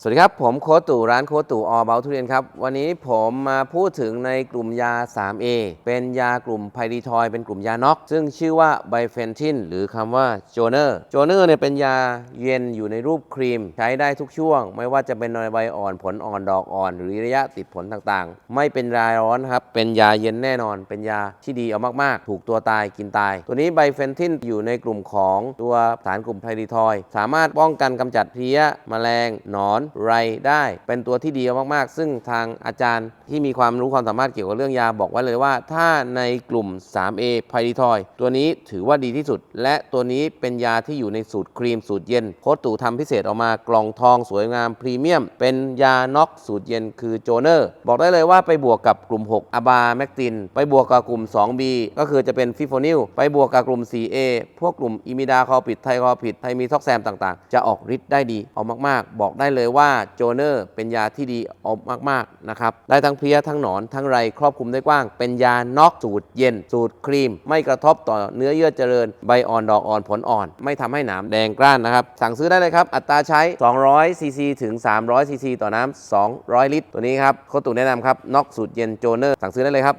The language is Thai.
สวัสดีครับ ผมโคตู่ร้านโคตู่ออเบลทุเรียนครับ วันนี้ผมมาพูดถึงในกลุ่มยา 3A เป็นยากลุ่มไพรีทอยเป็นกลุ่มยาน็อกซึ่งชื่อว่าไบเฟนทินหรือคำว่าโจเนอร์โจเนอร์เนี่ยเป็นยาเย็นอยู่ในรูปครีม ใช้ได้ทุกช่วง ไม่ว่าจะเป็นในใบอ่อนผลอ่อนดอกอ่อน หรือระยะติดผลต่างๆ ไม่เป็นรายร้อนครับ เป็นยาเย็นแน่นอน เป็นยาที่ดีเอามากๆ ถูกตัวตายกินตาย ตัวนี้ไบเฟนทินอยู่ในกลุ่มของตัวสารกลุ่มไพรีทอยสามารถป้องกันกำจัดเพลี้ยแมลงหนอนไรได้ เป็นตัวที่ดีมากๆ ซึ่งทางอาจารย์ที่มีความรู้ความสามารถเกี่ยวกับเรื่องยาบอกไว้เลยว่า ถ้าในกลุ่ม 3A ไพรีทอยตัวนี้ถือว่าดีที่สุด และตัวนี้เป็นยาที่อยู่ในสูตรครีมสูตรเย็นโค้ชตู่ทำพิเศษออกมากล่องทองสวยงามพรีเมียม เป็นยาน็อกสูตรเย็นคือโจเนอร์ บอกได้เลยว่าไปบวกกับกลุ่ม 6 อบาแมกติน ไปบวกกับกลุ่ม 2B ก็คือจะเป็นฟิโฟนิลไปบวกกับกลุ่ม 4A พวกกลุ่มอิมิดาคอปิดไทคอปิดไทมีท็อกแซมต่างๆ จะออกฤทธิ์ได้ดีเอามากๆ บอกได้เลยว่าว่าโจเนอร์เป็นยาที่ดีเอามากๆนะครับได้ทั้งเพลี้ยทั้งหนอนทั้งไรครอบคลุมได้กว้าง เป็นยาน็อกสูตรเย็น สูตรครีม ไม่กระทบต่อเนื้อเยื่อเจริญ ใบอ่อนดอกอ่อนผลอ่อน ไม่ทำให้หนามแดงกร้านนะครับ สั่งซื้อได้เลยครับ อัตราใช้ 200ซีซีถึง 300ซีซีต่อน้ำ200 ลิตร ตัวนี้ครับโคตุแนะนำครับน็อกสูตรเย็นโจเนอร์สั่งซื้อได้เลยครับ